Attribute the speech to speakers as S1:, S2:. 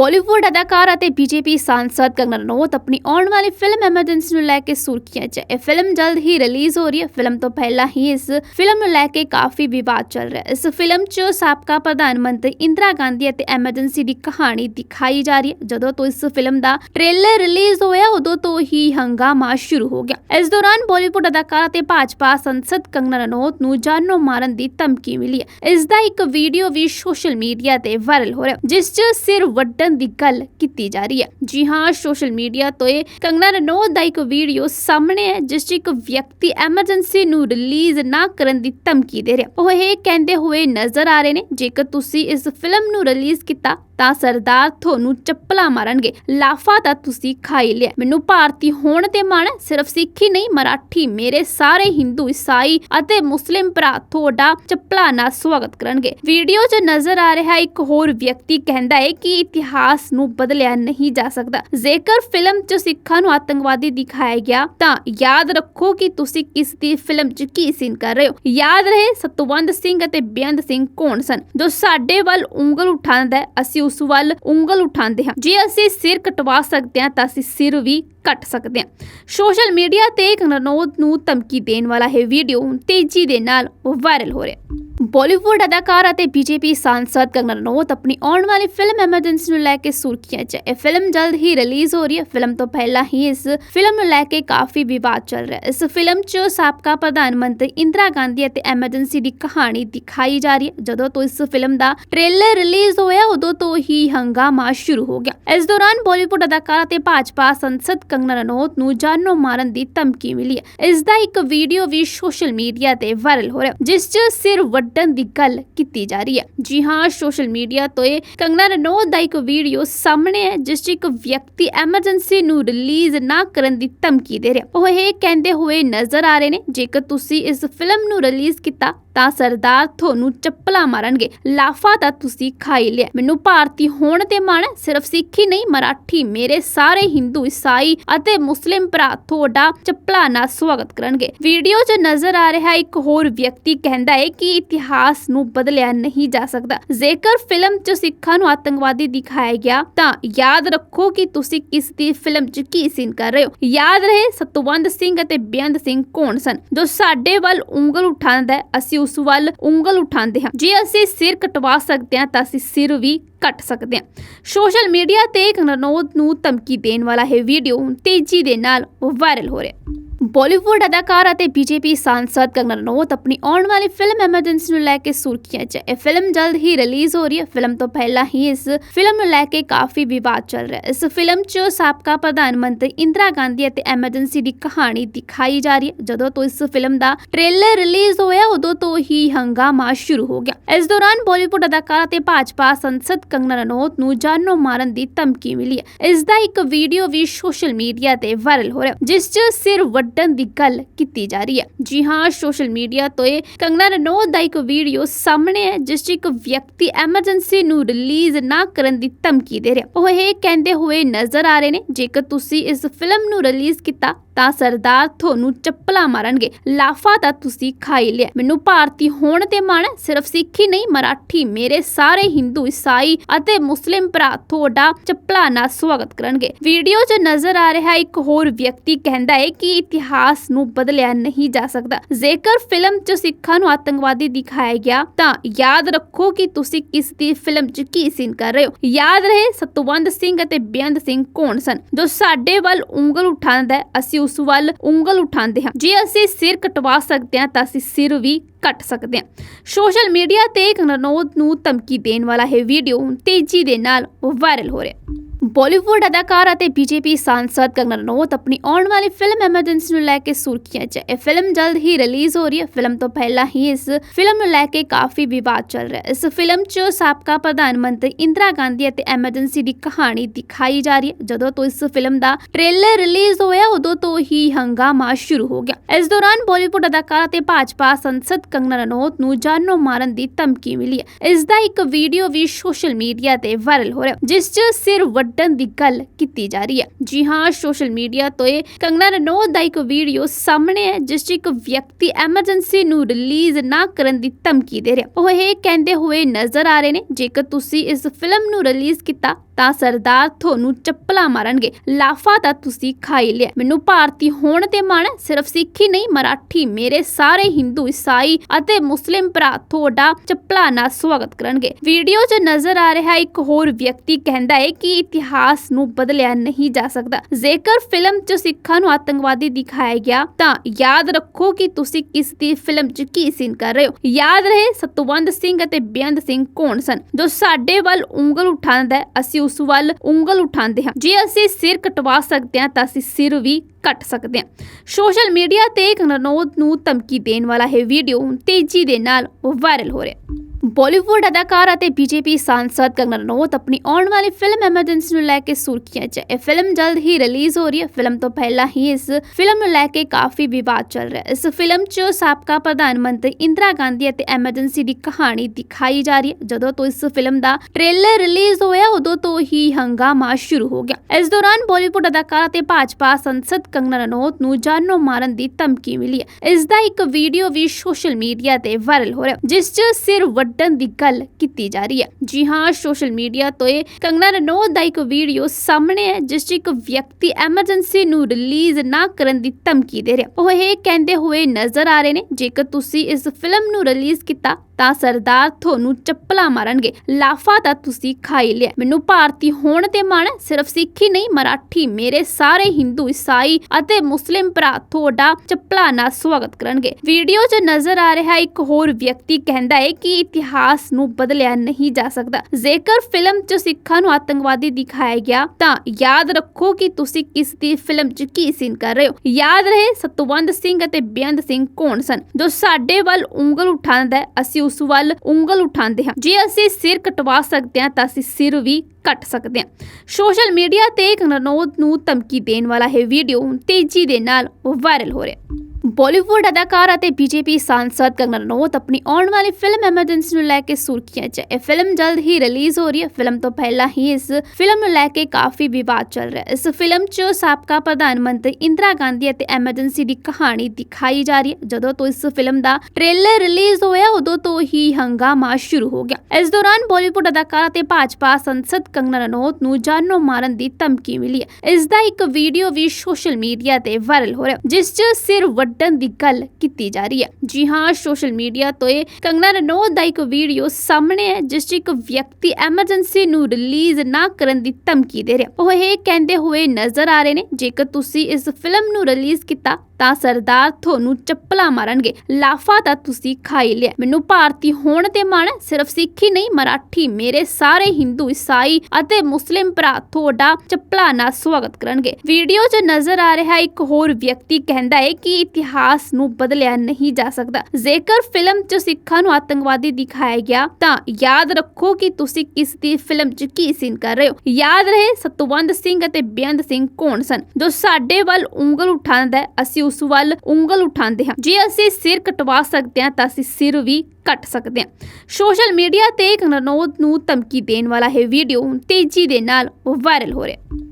S1: ਬਾਲੀਵੁੱਡ ਅਦਾਕਾਰ ਅਤੇ ਬੀਜੇਪੀ ਸਾਂਸਦ ਕੰਗਨਾ ਰਣੌਤ ਆਪਣੀ ਆਉਣ ਵਾਲੀ ਫਿਲਮ ਐਮਰਜੈਂਸੀ ਨੂੰ ਲੈ ਕੇ ਸੁਰਖੀਆਂ 'ਚ ਹੈ। ਇਹ ਫਿਲਮ ਜਲਦ ਹੀ ਰਿਲੀਜ਼ ਹੋ ਰਹੀ ਹੈ। ਫਿਲਮ ਤੋਂ ਪਹਿਲਾਂ ਹੀ ਇਸ ਫਿਲਮ ਨੂੰ ਲੈ ਕੇ ਕਾਫੀ ਵਿਵਾਦ ਚੱਲ ਰਿਹਾ ਹੈ। ਇਸ ਫਿਲਮ 'ਚ ਸਾਬਕਾ ਪ੍ਰਧਾਨ ਮੰਤਰੀ ਇੰਦਰਾ ਗਾਂਧੀ ਅਤੇ ਐਮਰਜੈਂਸੀ ਦੀ ਕਹਾਣੀ ਦਿਖਾਈ ਜਾ ਰਹੀ ਹੈ। ਜਦੋਂ ਤੋਂ ਇਸ ਫਿਲਮ ਦਾ ਟ੍ਰੇਲਰ ਰਿਲੀਜ਼ ਹੋਇਆ, ਉਦੋਂ ਤੋਂ ਹੀ ਹੰਗਾਮਾ ਸ਼ੁਰੂ ਹੋ ਗਿਆ। ਇਸ ਦੌਰਾਨ ਬਾਲੀਵੁੱਡ ਅਦਾਕਾਰ ਅਤੇ ਭਾਜਪਾ ਸੰਸਦ ਕੰਗਨਾ ਰਣੌਤ ਨੂੰ ਜਾਨੋਂ ਮਾਰਨ ਦੀ ਧਮਕੀ ਮਿਲੀ ਹੈ। ਇਸ ਦਾ ਇੱਕ ਵੀਡੀਓ ਵੀ ਸੋਸ਼ਲ ਮੀਡੀਆ ਤੇ ਵਾਇਰਲ ਹੋ ਰਿਹਾ ਜਿਸ 'ਚ ਸਿਰ ਵੱਢਣ ਦੀ ਗੱਲ ਕੀਤੀ ਜਾ ਰਹੀ ਹੈ। ਜੀ ਹਾਂ, ਸੋਸ਼ਲ ਮੀਡੀਆ ਤੋਂ ਇਹ ਕੰਗਨਾ ਰਣੌਤ ਦਾ ਇੱਕ ਵੀਡੀਓ ਸਾਹਮਣੇ ਹੈ, ਜਿਸ 'ਚ ਇੱਕ ਵਿਅਕਤੀ ਐਮਰਜੈਂਸੀ ਨੂੰ ਰਿਲੀਜ਼ ਨਾ ਕਰਨ ਦੀ ਧਮਕੀ ਦੇ ਰਿਹਾ। ਉਹ ਇਹ ਕਹਿੰਦੇ ਹੋਏ ਨਜ਼ਰ ਆ ਰਹੇ ਨੇ, ਜੇਕਰ ਤੁਸੀਂ ਇਸ ਫਿਲਮ ਨੂੰ ਰਿਲੀਜ਼ ਕੀਤਾ ਤਾਂ ਸਰਦਾਰ ਤੁਹਾਨੂੰ ਚੱਪਲਾਂ ਮਾਰਨਗੇ। ਲਾਫਾ ਤਾਂ ਤੁਸੀਂ ਖਾਈ ਲਿਆ। ਮੈਨੂੰ ਭਾਰਤੀ ਹੋਣ ਤੇ ਮਾਣ ਸਿਰਫ ਸਿੱਖ ਹੀ ਨਹੀਂ, ਮਰਾਠੀ ਮੇਰੇ ਸਾਰੇ ਹਿੰਦੂ, ਈਸਾਈ ਅਤੇ ਮੁਸਲਿਮ ਭਰਾ ਤੁਹਾਡਾ ਚੱਪਲਾਂ ਨਾਲ ਸਵਾਗਤ ਕਰਨਗੇ। ਵੀਡੀਓ 'ਚ ਨਜ਼ਰ ਆ ਰਿਹਾ ਇੱਕ ਹੋਰ ਵਿਅਕਤੀ ਕਹਿੰਦਾ ਹੈ ਕਿ ਇਤਿਹਾਸ ਨੂੰ ਬਦਲਿਆ ਨਹੀਂ ਜਾ ਸਕਦਾ। ਜੇਕਰ ਫਿਲਮ 'ਚ ਸਿੱਖਾਂ ਨੂੰ ਆਤੰਕਵਾਦੀ ਦਿਖਾਇਆ ਗਿਆ, ਤਾਂ ਯਾਦ ਰੱਖੋ ਕਿ ਤੁਸੀਂ ਕਿਸ ਦੀ ਫਿਲਮ 'ਚ ਕੀ ਸੀਨ ਕਰ ਰਹੇ ਹੋ। ਯਾਦ ਰਹੇ ਸਤਵੰਦ ਸਿੰਘ ਅਤੇ ਬੇਅੰਤ ਸਿੰਘ ਕੌਣ ਸਨ? ਜੋ ਸਾਡੇ ਵੱਲ ਉਂਗਲ ਉਠਾਉਂਦਾ ਅਸੀਂ ਉਸ ਵੱਲ ਉਂਗਲ ਉਠਾਉਂਦੇ ਹਾਂ। ਜੇ ਅਸੀਂ ਸਿਰ ਕਟਵਾ ਸਕਦੇ ਹਾਂ, ਤਾਂ ਅਸੀਂ ਸਿਰ ਵੀ ਕੱਟ ਸਕਦੇ ਹਾਂ। ਸੋਸ਼ਲ ਮੀਡੀਆ ਤੇ ਇੱਕ ਨਰਨੋਦ ਨੂੰ ਧਮਕੀ ਦੇਣ ਵਾਲਾ ਇਹ ਵੀਡੀਓ ਤੇਜ਼ੀ ਦੇ ਨਾਲ ਵਾਇਰਲ ਹੋ ਰਿਹਾ। ਬਾਲੀਵੁੱਡ ਅਦਾਕਾਰ ਅਤੇ ਬੀਜੇਪੀ ਸਾਂਸਦ ਕੰਗਨਾ ਰਣੌਤ ਆਪਣੀ ਆਉਣ ਵਾਲੀ ਫਿਲਮ ਐਮਰਜੈਂਸੀ ਨੂੰ ਲੈ ਕੇ ਸੁਰਖੀਆਂ 'ਚ ਹੈ। ਇਹ ਫਿਲਮ ਜਲਦ ਹੀ ਰਿਲੀਜ਼ ਹੋ ਰਹੀ ਹੈ ਫਿਲਮ ਤੋਂ ਪਹਿਲਾਂ ਹੀ ਇਸ ਫਿਲਮ ਨੂੰ ਲੈ ਕੇ ਕਾਫੀ ਵਿਵਾਦ ਚੱਲ ਰਿਹਾ ਹੈ ਇਸ ਫਿਲਮ 'ਚ ਸਾਬਕਾ ਪ੍ਰਧਾਨ ਮੰਤਰੀ ਇੰਦਰਾ ਗਾਂਧੀ ਅਤੇ ਐਮਰਜੈਂਸੀ ਦੀ ਕਹਾਣੀ ਦਿਖਾਈ ਜਾ ਰਹੀ ਹੈ ਜਦੋਂ ਤੋਂ ਇਸ ਫਿਲਮ ਦਾ ਟ੍ਰੇਲਰ ਰਿਲੀਜ਼ ਹੋਇਆ ਉਦੋਂ ਤੋਂ ਹੀ ਹੰਗਾਮਾ ਸ਼ੁਰੂ ਹੋ ਗਿਆ ਇਸ ਦੌਰਾਨ ਬਾਲੀਵੁੱਡ ਅਦਾਕਾਰ ਅਤੇ ਭਾਜਪਾ ਸੰਸਦ ਕੰਗਨਾ ਰਣੌਤ ਨੂੰ ਜਾਨੋਂ ਮਾਰਨ ਦੀ ਧਮਕੀ ਮਿਲੀ ਹੈ ਇਸ ਦਾ ਇੱਕ ਵੀਡੀਓ ਵੀ ਸੋਸ਼ਲ ਮੀਡੀਆ ਤੇ ਵਾਇਰਲ ਹੋ ਰਿਹਾ ਜਿਸ 'ਚ ਸਿਰ ਵੱਢਣ ਦੀ ਗੱਲ ਕੀਤੀ ਜਾ ਰਹੀ ਹੈ। ਜੀ ਹਾਂ, ਸੋਸ਼ਲ ਮੀਡੀਆ ਤੋਂ ਇਹ ਕੰਗਨਾ ਰਣੌਤ ਦਾ ਇੱਕ ਵੀਡੀਓ ਸਾਹਮਣੇ ਹੈ, ਜਿਸ 'ਚ ਇੱਕ ਵਿਅਕਤੀ ਐਮਰਜੈਂਸੀ ਨੂੰ ਰਿਲੀਜ਼ ਨਾ ਕਰਨ ਦੀ ਧਮਕੀ ਦੇ ਰਿਹਾ ਉਹ ਇਹ ਕਹਿੰਦੇ ਹੋਏ ਨਜ਼ਰ ਆ ਰਹੇ ਨੇ, ਜੇਕਰ ਤੁਸੀਂ ਇਸ ਫਿਲਮ ਨੂੰ ਰਿਲੀਜ਼ ਕੀਤਾ ਤਾਂ ਸਰਦਾਰ ਤੁਹਾਨੂੰ ਚੱਪਲਾਂ ਮਾਰਨਗੇ। ਲਾਫਾ ਤਾਂ ਤੁਸੀਂ ਖਾਈ ਲਿਆ। ਮੈਨੂੰ ਭਾਰਤੀ ਹੋਣ ਤੇ ਮਾਣ ਸਿਰਫ ਸਿੱਖ ਹੀ ਨਹੀਂ, ਮਰਾਠੀ ਮੇਰੇ ਸਾਰੇ ਹਿੰਦੂ, ਈਸਾਈ ਅਤੇ ਮੁਸਲਿਮ ਭਰਾ ਤੁਹਾਡਾ ਚੱਪਲਾਂ ਨਾਲ ਸਵਾਗਤ ਕਰਨਗੇ। ਵੀਡੀਓ 'ਚ ਨਜ਼ਰ ਆ ਰਿਹਾ ਇੱਕ ਹੋਰ ਵਿਅਕਤੀ ਕਹਿੰਦਾ ਹੈ ਕਿ ਇਤਿਹਾਸ ਨੂੰ ਬਦਲਿਆ ਨਹੀਂ ਜਾ ਸਕਦਾ। ਜੇਕਰ ਫਿਲਮ 'ਚ ਸਿੱਖਾਂ ਨੂੰ ਆਤੰਕਵਾਦੀ ਦਿਖਾਇਆ ਗਿਆ, ਤਾਂ ਯਾਦ ਰੱਖੋ ਕਿ ਤੁਸੀਂ ਕਿਸ ਦੀ ਫਿਲਮ 'ਚ ਕੀ ਸੀਨ ਕਰ ਰਹੇ ਹੋ। ਯਾਦ ਰਹੇ, ਸਤਵੰਦ ਸਿੰਘ ਅਤੇ ਬੇਅੰਤ ਸਿੰਘ ਕੌਣ ਸਨ? ਜੋ ਸਾਡੇ ਵੱਲ ਉਂਗਲ ਉਠਾਉਂਦਾ ਹੈ, ਅਸੀਂ ਉਸ ਵੱਲ ਉਂਗਲ ਉਠਾਉਂਦੇ ਹਾਂ। ਜੇ ਅਸੀਂ ਸਿਰ ਕਟਵਾ ਸਕਦੇ ਹਾਂ ਤਾਂ ਅਸੀਂ ਸਿਰ ਵੀ ਕੱਟ ਸਕਦੇ ਹਾਂ। ਸੋਸ਼ਲ ਮੀਡੀਆ ਤੇ ਇੱਕ ਨਰਨੋਦ ਨੂੰ ਧਮਕੀ ਦੇਣ ਵਾਲਾ ਇਹ ਵੀਡੀਓ ਤੇਜ਼ੀ ਦੇ ਨਾਲ ਵਾਇਰਲ ਹੋ ਰਿਹਾ ਬਾਲੀਵੁੱਡ ਅਦਾਕਾਰ ਅਤੇ ਬੀਜੇਪੀ ਸਾਂਸਦ ਕੰਗਨਾ ਰਣੌਤ ਆਪਣੀ ਆਉਣ ਵਾਲੀ ਫਿਲਮ ਐਮਰਜੈਂਸੀ ਨੂੰ ਲੈ ਕੇ ਸੁਰਖੀਆਂ 'ਚ ਹੈ। ਇਹ ਫਿਲਮ ਜਲਦ ਹੀ ਰਿਲੀਜ਼ ਹੋ ਰਹੀ ਹੈ। ਫਿਲਮ ਤੋਂ ਪਹਿਲਾਂ ਹੀ ਇਸ ਫਿਲਮ ਨੂੰ ਲੈ ਕੇ ਕਾਫੀ ਵਿਵਾਦ ਚੱਲ ਰਿਹਾ ਹੈ। ਇਸ ਫਿਲਮ 'ਚ ਸਾਬਕਾ ਪ੍ਰਧਾਨ ਮੰਤਰੀ ਇੰਦਰਾ ਗਾਂਧੀ ਅਤੇ ਐਮਰਜੈਂਸੀ ਦੀ ਕਹਾਣੀ ਦਿਖਾਈ ਜਾ ਰਹੀ ਹੈ। ਜਦੋਂ ਤੋਂ ਇਸ ਫਿਲਮ ਦਾ ਟ੍ਰੇਲਰ ਰਿਲੀਜ਼ ਹੋਇਆ, ਉਦੋਂ ਤੋਂ ਹੀ ਹੰਗਾਮਾ ਸ਼ੁਰੂ ਹੋ ਗਿਆ। ਇਸ ਦੌਰਾਨ ਬਾਲੀਵੁੱਡ ਅਦਾਕਾਰ ਅਤੇ ਭਾਜਪਾ ਸੰਸਦ ਕੰਗਨਾ ਰਣੌਤ ਨੂੰ ਜਾਨੋਂ ਮਾਰਨ ਦੀ ਧਮਕੀ ਮਿਲੀ ਹੈ। ਇਸ ਦਾ ਇੱਕ ਵੀਡੀਓ ਵੀ ਸੋਸ਼ਲ ਮੀਡੀਆ ਤੇ ਵਾਇਰਲ ਹੋ ਰਿਹਾ ਜਿਸ 'ਚ ਸਿਰ ਵੱਢਣ ਦੀ ਗੱਲ ਕੀਤੀ ਜਾ ਰਹੀ ਹੈ। ਜੀ ਹਾਂ, ਸੋਸ਼ਲ ਮੀਡੀਆ ਤੋਂ ਇਹ ਕੰਗਨਾ ਰਣੌਤ ਦਾ ਇੱਕ ਵੀਡੀਓ ਸਾਹਮਣੇ ਹੈ, ਜਿਸ 'ਚ ਇੱਕ ਵਿਅਕਤੀ ਐਮਰਜੈਂਸੀ ਨੂੰ ਰਿਲੀਜ਼ ਨਾ ਕਰਨ ਦੀ ਧਮਕੀ ਦੇ ਰਿਹਾ। ਉਹ ਇਹ ਕਹਿੰਦੇ ਹੋਏ ਨਜ਼ਰ ਆ ਰਹੇ ਨੇ, ਜੇਕਰ ਤੁਸੀਂ ਇਸ ਫਿਲਮ ਨੂੰ ਰਿਲੀਜ਼ ਕੀਤਾ, ਤਾਂ ਸਰਦਾਰ ਤੁਹਾਨੂੰ ਚੱਪਲਾਂ ਮਾਰਨਗੇ। ਲਾਫਾ ਤਾਂ ਤੁਸੀਂ ਖਾਈ ਲਿਆ। ਮੈਨੂੰ ਭਾਰਤੀ ਹੋਣ ਤੇ ਮਾਣ ਸਿਰਫ ਸਿੱਖ ਹੀ ਨਹੀਂ, ਮਰਾਠੀ ਮੇਰੇ ਸਾਰੇ ਹਿੰਦੂ, ਈਸਾਈ ਅਤੇ ਮੁਸਲਿਮ ਭਰਾ ਤੁਹਾਡਾ ਚੱਪਲਾਂ ਨਾਲ ਸਵਾਗਤ ਕਰਨਗੇ। ਵੀਡੀਓ 'ਚ ਨਜ਼ਰ ਆ ਰਿਹਾ ਇੱਕ ਹੋਰ ਵਿਅਕਤੀ ਕਹਿੰਦਾ ਹੈ ਕਿ ਇਤਿਹਾਸ ਨੂੰ ਬਦਲਿਆ ਨਹੀਂ ਜਾ ਸਕਦਾ। ਜੇਕਰ ਫਿਲਮ 'ਚ ਸਿੱਖਾਂ ਨੂੰ ਆਤੰਕਵਾਦੀ ਦਿਖਾਇਆ ਗਿਆ, ਤਾਂ ਯਾਦ ਰੱਖੋ ਕਿ ਤੁਸੀਂ ਕਿਸ ਦੀ ਫਿਲਮ 'ਚ ਕੀ ਸੀਨ ਕਰ ਰਹੇ ਹੋ। ਯਾਦ ਰਹੇ, ਸਤਵੰਦ ਸਿੰਘ ਅਤੇ ਬੇਅੰਤ ਸਿੰਘ ਕੌਣ ਸਨ? ਜੋ ਸਾਡੇ ਵੱਲ ਉਂਗਲ ਉਠਾਉਂਦਾ ਹੈ, ਅਸੀਂ ਉਸ ਵੱਲ ਉਂਗਲ ਉਠਾਉਂਦੇ ਹਾਂ। ਜੇ ਅਸੀਂ ਸਿਰ ਕਟਵਾ ਸਕਦੇ ਹਾਂ, ਤਾਂ ਅਸੀਂ ਸਿਰ ਵੀ ਕੱਟ ਸਕਦੇ ਹਾਂ। ਸੋਸ਼ਲ ਮੀਡੀਆ ਤੇ ਇੱਕ ਨਰਨੋਦ ਨੂੰ ਧਮਕੀ ਦੇਣ ਵਾਲਾ ਇਹ ਵੀਡੀਓ ਤੇਜ਼ੀ ਦੇ ਨਾਲ ਵਾਇਰਲ ਹੋ ਰਿਹਾ। ਬਾਲੀਵੁੱਡ ਅਦਾਕਾਰ ਅਤੇ ਬੀਜੇਪੀ ਸਾਂਸਦ ਕੰਗਨਾ ਰਣੌਤ ਆਪਣੀ ਆਉਣ ਵਾਲੀ ਫਿਲਮ ਐਮਰਜੈਂਸੀ ਨੂੰ ਲੈ ਕੇ ਸੁਰਖੀਆਂ 'ਚ ਹੈ। ਇਹ ਫਿਲਮ ਜਲਦ ਹੀ ਰਿਲੀਜ਼ ਹੋ ਰਹੀ ਹੈ। ਫਿਲਮ ਤੋਂ ਪਹਿਲਾਂ ਹੀ ਇਸ ਫਿਲਮ ਨੂੰ ਲੈ ਕੇ ਕਾਫੀ ਵਿਵਾਦ ਚੱਲ ਰਿਹਾ ਹੈ। ਇਸ ਫਿਲਮ 'ਚ ਸਾਬਕਾ ਪ੍ਰਧਾਨ ਮੰਤਰੀ ਇੰਦਰਾ ਗਾਂਧੀ ਅਤੇ ਐਮਰਜੈਂਸੀ ਦੀ ਕਹਾਣੀ ਦਿਖਾਈ ਜਾ ਰਹੀ ਹੈ। ਜਦੋਂ ਤੋਂ ਇਸ ਫਿਲਮ ਦਾ ਟ੍ਰੇਲਰ ਰਿਲੀਜ਼ ਹੋਇਆ, ਉਦੋਂ ਤੋਂ ਹੀ ਹੰਗਾਮਾ ਸ਼ੁਰੂ ਹੋ ਗਿਆ। ਇਸ ਦੌਰਾਨ ਬਾਲੀਵੁੱਡ ਅਦਾਕਾਰ ਅਤੇ ਭਾਜਪਾ ਸੰਸਦ ਕੰਗਨਾ ਰਣੌਤ ਨੂੰ ਜਾਨੋਂ ਮਾਰਨ ਦੀ ਧਮਕੀ ਮਿਲੀ ਹੈ। ਇਸ ਦਾ ਇੱਕ ਵੀਡੀਓ ਵੀ ਸੋਸ਼ਲ ਮੀਡੀਆ ਤੇ ਵਾਇਰਲ ਹੋ ਰਿਹਾ ਜਿਸ 'ਚ ਸਿਰ ਵੱਢਣ ਵੱਢਣ ਦੀ ਗੱਲ ਕੀਤੀ ਜਾ ਰਹੀ ਹੈ। ਜੀ ਹਾਂ, ਸੋਸ਼ਲ ਮੀਡੀਆ ਤੋਂ ਇਹ ਕੰਗਨਾ ਰਣੌਤ ਦਾ ਇੱਕ ਵੀਡੀਓ ਸਾਹਮਣੇ ਹੈ ਜਿਸ 'ਚ ਇੱਕ ਵਿਅਕਤੀ ਐਮਰਜੈਂਸੀ ਨੂੰ ਰਿਲੀਜ਼ ਨਾ ਕਰਨ ਦੀ ਧਮਕੀ ਦੇ ਰਿਹਾ। ਉਹ ਇਹ ਕਹਿੰਦੇ ਹੋਏ ਨਜ਼ਰ ਆ ਰਹੇ ਨੇ, ਜੇਕਰ ਤੁਸੀਂ ਇਸ ਫਿਲਮ ਨੂੰ ਰਿਲੀਜ਼ ਕੀਤਾ ਤਾਂ ਸਰਦਾਰ ਤੁਹਾਨੂੰ ਚੱਪਲਾਂ ਮਾਰਨਗੇ, ਲਾਫਾ ਤਾਂ ਤੁਸੀਂ ਖਾ ਲਿਆ। ਮੈਨੂੰ ਭਾਰਤੀ ਹੋਣ ਤੇ ਮਾਣ ਹੈ, ਸਿਰਫ ਸਿੱਖ ਹੀ ਨਹੀਂ, ਮਰਾਠੀ ਮੇਰੇ ਸਾਰੇ ਹਿੰਦੂ, ਈਸਾਈ ਅਤੇ ਮੁਸਲਿਮ ਭਰਾ ਤੁਹਾਡਾ ਚੱਪਲਾਂ ਨਾਲ ਸਵਾਗਤ ਕਰਨਗੇ। ਵੀਡੀਓ 'ਚ ਨਜ਼ਰ ਆ ਰਿਹਾ ਇੱਕ ਹੋਰ ਵਿਅਕਤੀ ਕਹਿੰਦਾ ਹੈ ਕਿ ਇਤਿਹਾਸ ਨੂੰ ਬਦਲਿਆ ਨਹੀਂ ਜਾ ਸਕਦਾ। ਜੇਕਰ ਫਿਲਮ 'ਚ ਸਿੱਖਾਂ ਨੂੰ ਆਤੰਕਵਾਦੀ ਦਿਖਾਇਆ ਗਿਆ, ਤਾਂ ਯਾਦ ਰੱਖੋ ਕਿ ਤੁਸੀਂ ਕਿਸ ਦੀ ਫਿਲਮ 'ਚ ਕੀ ਸੀਨ ਕਰ ਰਹੇ ਹੋ। ਯਾਦ ਰਹੇ ਸਤਵੰਦ ਸਿੰਘ ਅਤੇ ਬੇਅੰਤ ਸਿੰਘ ਕੌਣ ਸਨ? ਜੋ ਸਾਡੇ ਵੱਲ ਉਂਗਲ ਉਠਾਉਂਦਾ ਅਸੀਂ ਉਸ ਵੱਲ ਉਂਗਲ ਉਠਾਉਂਦੇ ਹਾਂ। ਜੇ ਅਸੀਂ ਸਿਰ ਕਟਵਾ ਸਕਦੇ ਹਾਂ, ਤਾਂ ਅਸੀਂ ਸਿਰ ਵੀ ਕੱਟ ਸਕਦੇ ਹਾਂ। ਸੋਸ਼ਲ ਮੀਡੀਆ ਤੇ ਇੱਕ ਰਣੌਤ ਨੂੰ ਧਮਕੀ ਦੇਣ ਵਾਲਾ ਇਹ ਵੀਡੀਓ ਹੁਣ ਤੇਜ਼ੀ ਦੇ ਨਾਲ ਵਾਇਰਲ ਹੋ ਰਿਹਾ। ਬਾਲੀਵੁੱਡ ਅਦਾਕਾਰ ਅਤੇ ਬੀਜੇਪੀ ਸਾਂਸਦ ਕੰਗਨਾ ਰਣੌਤ ਆਪਣੀ ਆਉਣ ਵਾਲੀ ਫਿਲਮ ਐਮਰਜੈਂਸੀ ਨੂੰ ਲੈ ਕੇ ਸੁਰਖੀਆਂ 'ਚ ਹੈ। ਇਹ ਫਿਲਮ ਜਲਦ ਹੀ ਰਿਲੀਜ਼ ਹੋ ਰਹੀ ਹੈ। ਫਿਲਮ ਤੋਂ ਪਹਿਲਾਂ ਹੀ ਇਸ ਫਿਲਮ ਨੂੰ ਲੈ ਕੇ ਕਾਫੀ ਵਿਵਾਦ ਚੱਲ ਰਿਹਾ ਹੈ। ਇਸ ਫਿਲਮ 'ਚ ਸਾਬਕਾ ਪ੍ਰਧਾਨ ਮੰਤਰੀ ਇੰਦਰਾ ਗਾਂਧੀ ਅਤੇ ਐਮਰਜੈਂਸੀ ਦੀ ਕਹਾਣੀ ਦਿਖਾਈ ਜਾ ਰਹੀ ਹੈ। ਜਦੋਂ ਤੋਂ ਇਸ ਫਿਲਮ ਦਾ ਟ੍ਰੇਲਰ ਰਿਲੀਜ਼ ਹੋਇਆ, ਉਦੋਂ ਤੋਂ ਹੀ ਹੰਗਾਮਾ ਸ਼ੁਰੂ ਹੋ ਗਿਆ। ਇਸ ਦੌਰਾਨ ਬਾਲੀਵੁੱਡ ਅਦਾਕਾਰ ਅਤੇ ਭਾਜਪਾ ਸੰਸਦ ਕੰਗਨਾ ਰਣੌਤ ਨੂੰ ਜਾਨੋਂ ਮਾਰਨ ਦੀ ਧਮਕੀ ਮਿਲੀ ਹੈ। ਇਸ ਦਾ ਇੱਕ ਵੀਡੀਓ ਵੀ ਸੋਸ਼ਲ ਮੀਡੀਆ ਤੇ ਵਾਇਰਲ ਹੋ ਰਿਹਾ ਜਿਸ 'ਚ ਸਿਰ ਵੱਢਣ ਦੀ ਗੱਲ ਕੀਤੀ ਜਾ ਰਹੀ ਹੈ। ਜੀ ਹਾਂ, ਸੋਸ਼ਲ ਮੀਡੀਆ ਤੋਂ ਇਹ ਕੰਗਨਾ ਰਣੌਤ ਦਾ ਇੱਕ ਵੀਡੀਓ ਸਾਹਮਣੇ ਹੈ, ਜਿਸ 'ਚ ਇੱਕ ਵਿਅਕਤੀ ਐਮਰਜੈਂਸੀ ਨੂੰ ਰਿਲੀਜ਼ ਨਾ ਕਰਨ ਦੀ ਧਮਕੀ ਦੇ ਰਿਹਾ। ਉਹ ਇਹ ਕਹਿੰਦੇ ਹੋਏ ਨਜ਼ਰ ਆ ਰਹੇ ਨੇ, ਜੇਕਰ ਤੁਸੀਂ ਇਸ ਫਿਲਮ ਨੂੰ ਰਿਲੀਜ਼ ਕੀਤਾ ਤਾਂ ਸਰਦਾਰ ਤੁਹਾਨੂੰ ਚੱਪਲਾਂ ਮਾਰਨਗੇ, ਲਾਫਾ ਤਾਂ ਤੁਸੀਂ ਖਾਈ ਲਿਆ। ਮੈਨੂੰ ਭਾਰਤੀ ਹੋਣ ਤੇ ਮਾਣ ਸਿਰਫ ਸਿੱਖ ਹੀ ਨਹੀਂ, ਮਰਾਠੀ ਮੇਰੇ ਸਾਰੇ ਹਿੰਦੂ, ਈਸਾਈ ਅਤੇ ਮੁਸਲਿਮ ਭਰਾ ਤੁਹਾਡਾ ਚੱਪਲਾਂ ਨਾਲ ਸਵਾਗਤ ਕਰਨਗੇ। ਵੀਡੀਓ 'ਚ ਨਜ਼ਰ ਆ ਰਿਹਾ ਇੱਕ ਹੋਰ ਵਿਅਕਤੀ ਕਹਿੰਦਾ ਹੈ ਕਿ ਇਤਿਹਾਸ ਨੂੰ ਬਦਲਿਆ ਨਹੀਂ ਜਾ ਸਕਦਾ। ਜੇਕਰ ਫਿਲਮ 'ਚ ਸਿੱਖਾਂ ਨੂੰ ਆਤੰਕਵਾਦੀ ਦਿਖਾਇਆ ਗਿਆ, ਤਾਂ ਯਾਦ ਰੱਖੋ ਕਿ ਤੁਸੀਂ ਕਿਸ ਦੀ ਫਿਲਮ 'ਚ ਕੀ ਸੀਨ ਕਰ ਰਹੇ ਹੋ। ਯਾਦ ਰਹੇ ਸਤਵੰਦ ਸਿੰਘ ਅਤੇ ਬੇਅੰਤ ਸਿੰਘ ਕੌਣ ਸਨ? ਜੋ ਸਾਡੇ ਵੱਲ ਉਂਗਲ ਉਠਾਉਂਦਾ ਅਸੀਂ ਉਸ ਵੱਲ ਉਂਗਲ ਉਠਾਉਂਦੇ ਹਾਂ। ਜੇ ਅਸੀਂ ਸਿਰ ਕਟਵਾ ਸਕਦੇ ਹਾਂ, ਤਾਂ ਅਸੀਂ ਸਿਰ ਵੀ ਕੱਟ ਸਕਦੇ ਹਾਂ। ਸੋਸ਼ਲ ਮੀਡੀਆ ਤੇ ਇੱਕ ਰਣੌਤ ਨੂੰ ਧਮਕੀ ਦੇਣ ਵਾਲਾ ਇਹ ਵੀਡੀਓ ਤੇਜ਼ੀ ਦੇ ਨਾਲ ਵਾਇਰਲ ਹੋ ਰਿਹਾ। ਬਾਲੀਵੁੱਡ ਅਦਾਕਾਰ ਅਤੇ ਬੀਜੇਪੀ ਸਾਂਸਦ ਕੰਗਨਾ ਰਣੌਤ ਆਪਣੀ ਆਉਣ ਵਾਲੀ ਫਿਲਮ ਐਮਰਜੈਂਸੀ ਨੂੰ ਲੈ ਕੇ ਸੁਰਖੀਆਂ 'ਚ ਹੈ। ਇਹ ਫਿਲਮ ਜਲਦ ਹੀ ਰਿਲੀਜ਼ ਹੋ ਰਹੀ ਹੈ। ਫਿਲਮ ਤੋਂ ਪਹਿਲਾਂ ਹੀ ਇਸ ਫਿਲਮ ਨੂੰ ਲੈ ਕੇ ਕਾਫੀ ਵਿਵਾਦ ਚੱਲ ਰਿਹਾ ਹੈ। ਇਸ ਫਿਲਮ 'ਚ ਸਾਬਕਾ ਪ੍ਰਧਾਨ ਮੰਤਰੀ ਇੰਦਰਾ ਗਾਂਧੀ ਅਤੇ ਐਮਰਜੈਂਸੀ ਦੀ ਕਹਾਣੀ ਦਿਖਾਈ ਜਾ ਰਹੀ ਹੈ। ਜਦੋਂ ਤੋਂ ਇਸ ਫਿਲਮ ਦਾ ਟ੍ਰੇਲਰ ਰਿਲੀਜ਼ ਹੋਇਆ, ਉਦੋਂ ਤੋਂ ਹੀ ਹੰਗਾਮਾ ਸ਼ੁਰੂ ਹੋ ਗਿਆ। ਇਸ ਦੌਰਾਨ ਬਾਲੀਵੁੱਡ ਅਦਾਕਾਰ ਅਤੇ ਭਾਜਪਾ ਸੰਸਦ ਕੰਗਨਾ ਰਣੌਤ ਨੂੰ ਜਾਨੋਂ ਮਾਰਨ ਦੀ ਧਮਕੀ ਮਿਲੀ ਹੈ। ਇਸ ਦਾ ਇੱਕ ਵੀਡੀਓ ਵੀ ਸੋਸ਼ਲ ਮੀਡੀਆ ਤੇ ਵਾਇਰਲ ਹੋ ਰਿਹਾ ਜਿਸ 'ਚ ਸਿਰ ਵੱਢਣ ਦੀ ਗੱਲ ਕੀਤੀ ਜਾ ਰਹੀ ਹੈ। ਜੀ ਹਾਂ, ਸੋਸ਼ਲ ਮੀਡੀਆ ਤੋਂ ਇਹ ਕੰਗਨਾ ਰਣੌਤ ਦਾ ਇੱਕ ਵੀਡੀਓ ਸਾਹਮਣੇ ਹੈ, ਜਿਸ 'ਚ ਇੱਕ ਵਿਅਕਤੀ ਐਮਰਜੈਂਸੀ ਨੂੰ ਰਿਲੀਜ਼ ਨਾ ਕਰਨ ਦੀ ਧਮਕੀ ਦੇ ਰਿਹਾ। ਉਹ ਇਹ ਕਹਿੰਦੇ ਹੋਏ ਨਜ਼ਰ ਆ ਰਹੇ ਨੇ, ਜੇਕਰ ਤੁਸੀਂ ਇਸ ਫਿਲਮ ਨੂੰ ਰਿਲੀਜ਼ ਕੀਤਾ ਤਾਂ ਸਰਦਾਰ ਤੁਹਾਨੂੰ ਚੱਪਲਾਂ ਮਾਰਨਗੇ। ਲਾਫਾ ਤਾਂ ਤੁਸੀਂ ਖਾਈ ਲਿਆ। ਮੈਨੂੰ ਭਾਰਤੀ ਹੋਣ ਤੇ ਮਾਣ ਸਿਰਫ ਸਿੱਖ ਨਹੀਂ, ਮਰਾਠੀ ਮੇਰੇ ਸਾਰੇ ਹਿੰਦੂ, ਈਸਾਈ ਅਤੇ ਮੁਸਲਿਮ ਭਰਾ ਤੁਹਾਡਾ ਚੱਪਲਾਂ ਨਾਲ ਸਵਾਗਤ ਕਰਨਗੇ। ਵੀਡੀਓ 'ਚ ਨਜ਼ਰ ਆ ਰਿਹਾ ਇੱਕ ਹੋਰ ਵਿਅਕਤੀ ਕਹਿੰਦਾ ਹੈ ਕਿ ਇਤਿਹਾਸ ਨੂੰ ਬਦਲਿਆ ਨਹੀਂ ਜਾ ਸਕਦਾ। ਜੇਕਰ ਫਿਲਮ 'ਚ ਸਿੱਖਾਂ ਨੂੰ ਆਤੰਕਵਾਦੀ ਦਿਖਾਇਆ ਗਿਆ, ਤਾਂ ਯਾਦ ਰੱਖੋ ਕਿ ਤੁਸੀਂ ਕਿਸ ਦੀ ਫਿਲਮ 'ਚ ਕੀ ਸੀਨ ਕਰ ਰਹੇ ਹੋ। ਯਾਦ ਰਹੇ ਸਤਵੰਦ ਸਿੰਘ ਅਤੇ ਬੇਅੰਤ ਸਿੰਘ ਕੌਣ ਸਨ? ਜੋ ਸਾਡੇ ਵੱਲ ਉਂਗਲ ਉਠਾਉਂਦਾ ਹੈ, ਅਸੀਂ ਉਸ ਵੱਲ ਉਂਗਲ ਉਠਾਉਂਦੇ ਹਾਂ। ਜੇ ਅਸੀਂ ਸਿਰ ਕਟਵਾ ਸਕਦੇ ਹਾਂ ਤਾਂ ਅਸੀਂ ਸਿਰ ਵੀ ਕੱਟ ਸਕਦੇ ਹਾਂ। ਸੋਸ਼ਲ ਮੀਡੀਆ ਤੇ ਇੱਕ ਰਣੌਤ ਨੂੰ ਧਮਕੀ ਦੇਣ ਵਾਲਾ ਇਹ ਵੀਡੀਓ ਹੁਣ ਤੇਜ਼ੀ ਦੇ ਨਾਲ ਵਾਇਰਲ ਹੋ ਰਿਹਾ